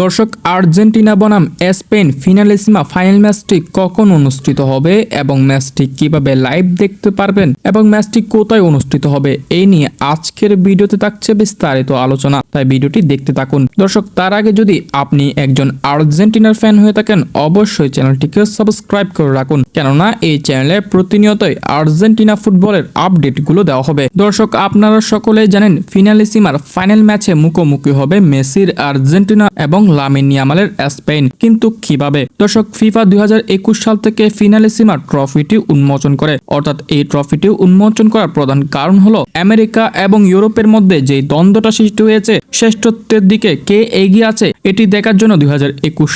দর্শক, আর্জেন্টিনা বনাম Spain Finalissima final ম্যাচটি কখন অনুষ্ঠিত হবে এবং ম্যাচটি কীভাবে লাইভ দেখতে পারবেন এবং ম্যাচটি কোথায় অনুষ্ঠিত হবে এই নিয়ে আজকের ভিডিওতে থাকছে বিস্তারিত আলোচনা। তাই ভিডিওটি দেখতে থাকুন। দর্শক, তার আগে যদি আপনি একজন আর্জেন্টিনার ফ্যান হয়ে থাকেন, অবশ্যই চ্যানেলটিকে সাবস্ক্রাইব করে রাখুন। কেননা, এই চ্যানেলে প্রতিনিয়তই আর্জেন্টিনা ফুটবলের আপডেটগুলো দেওয়া হবে। দর্শক, আপনারা সকলেই জানেন ফিনালিসিমার ফাইনাল ম্যাচে মুখোমুখি হবে মেসির আর্জেন্টিনা এবং লামিন ইয়ামালের স্পেন। কিন্তু কীভাবে? দর্শক, ফিফা দুই হাজার একুশ সাল থেকে ফিনালিসিমা ট্রফিটি উন্মোচন করে। অর্থাৎ এই ট্রফিটি উন্মোচন করার প্রধান কারণ হলো আমেরিকা এবং ইউরোপের মধ্যে যে দ্বন্দ্বটা সৃষ্টি হয়েছে, শ্রেষ্ঠত্বের দিকে কে এগিয়ে আছে, এটি দেখার জন্য দুই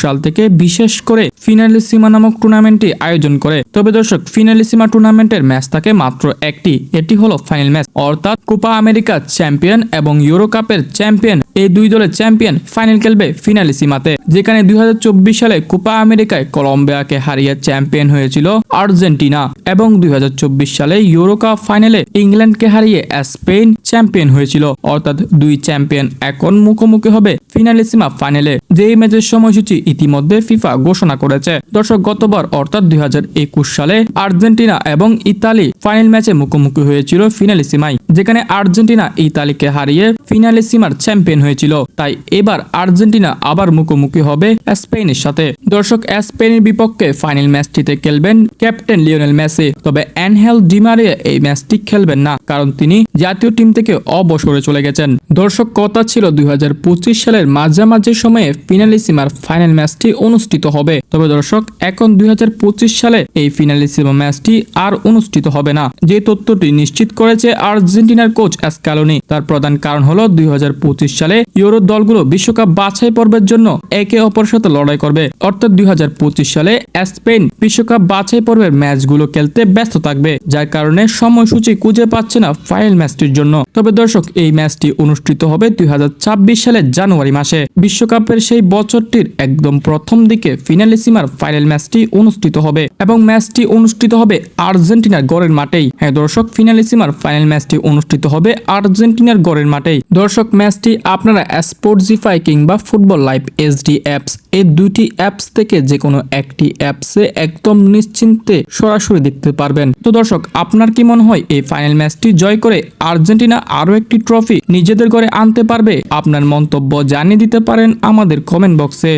সাল থেকে বিশেষ করে ফিনালিসিমা নামক টুর্নামেন্টটি আয়োজন করে। তবে দর্শক ফিনালিসিমা টুর্নামেন্টের ম্যাচ থাকে মাত্র একটি। এটি হলো ফাইনাল ম্যাচ। অর্থাৎ কোপা আমেরিকা চ্যাম্পিয়ন এবং ইউরো কাপের চ্যাম্পিয়ন। এই দুই দলের চ্যাম্পিয়ন ফাইনাল খেলবে finalissima te যেখানে দুই হাজার চব্বিশ সালে কোপা আমেরিকায় কলম্বিয়াকে হারিয়ে চ্যাম্পিয়ন হয়েছিল আর্জেন্টিনা এবং দুই হাজার চব্বিশ সালে ইউরো কাপ ফাইনালে ইংল্যান্ডকে হারিয়ে স্পেন চ্যাম্পিয়ন হয়েছিল। অর্থাৎ দুই চ্যাম্পিয়ন এখন মুখোমুখি হবে ফিনালিসিমা ফাইনালে, যেই ম্যাচের সময়সূচি ইতিমধ্যে ফিফা ঘোষণা করেছে। দর্শক, গতবার অর্থাৎ দুই হাজার একুশ সালে আর্জেন্টিনা এবং ইতালি ফাইনাল ম্যাচে মুখোমুখি হয়েছিল ফিনালিসিমাই, যেখানে আর্জেন্টিনা ইতালিকে হারিয়ে ফিনালিসিমার চ্যাম্পিয়ন হয়েছিল। তাই এবার আর্জেন্টিনা আবার মুখোমুখি হবে স্পেনের সাথে। দর্শক, স্পেনের বিপক্ষে ফাইনাল ম্যাচটিতে খেলবেন ক্যাপ্টেন লিওনেল মেসি। তবে অ্যানহেল ডিমারিয়া এই ম্যাচটি খেলবেন না, কারণ তিনি জাতীয় টিম থেকে অবসরে চলে গেছেন। দর্শক, কথা ছিল দুই হাজার পঁচিশ সালের মাঝামাঝি সময়ে ফিনালিসিমার ফাইনাল ম্যাচটি অনুষ্ঠিত হবে। তবে দর্শক, এখন দুই হাজার পঁচিশ সালে এই ফিনালিসিমা ম্যাচটি আর অনুষ্ঠিত হবে না। যে তথ্যটি নিশ্চিত করেছে আর্জেন্টিনার কোচ অ্যাসকালোনি, তার প্রধান কারণ হলো দুই হাজার পঁচিশ সালে ইউরো দলগুলো বিশ্বকাপ বাছাই পর্বের জন্য একে অপরের সাথে লড়াই করবে। অর্থাৎ দুই হাজার পঁচিশ সালে স্পেন বিশ্বকাপ বাছাই পর্বের ম্যাচগুলো খেলতে ব্যস্ত থাকবে, যার কারণে সময়সূচি খুঁজে পাচ্ছে না ফাইনাল ম্যাচটির জন্য। তবে দর্শক, এই ম্যাচটি অনুষ্ঠিত হবে দুই হাজার ছাব্বিশ সালের জানুয়ারি মাসে। বিশ্বকাপের সেই বছরটির একদম প্রথম দিকে ফিনালিসিমার ফাইনাল ম্যাচটি অনুষ্ঠিত হবে এবং ম্যাচটি অনুষ্ঠিত হবে আর্জেন্টিনার গড়ের মাঠেই। হ্যাঁ দর্শক ফিনালিসিমার ফাইনাল ম্যাচটি অনুষ্ঠিত হবে আর্জেন্টিনার গড়ের মাঠেই। দর্শক, ম্যাচটি আপনারা স্পোর্টজিফাই কিংবা ফুটবল লাইভ এসডি অ্যাপস এই দুইটি অ্যাপস থেকে যে কোনো একটি অ্যাপসে একদম নিশ্চিন্তে সরাসরি দেখতে পারবেন। তো দর্শক, আপনার কি মনে হয় এই ফাইনাল ম্যাচটি জয় করে আর্জেন্টিনা আরও একটি ট্রফি নিজেদের ঘরে আনতে পারবে? আপনার মন্তব্য জানিয়ে দিতে পারেন আমাদের কমেন্ট বক্সে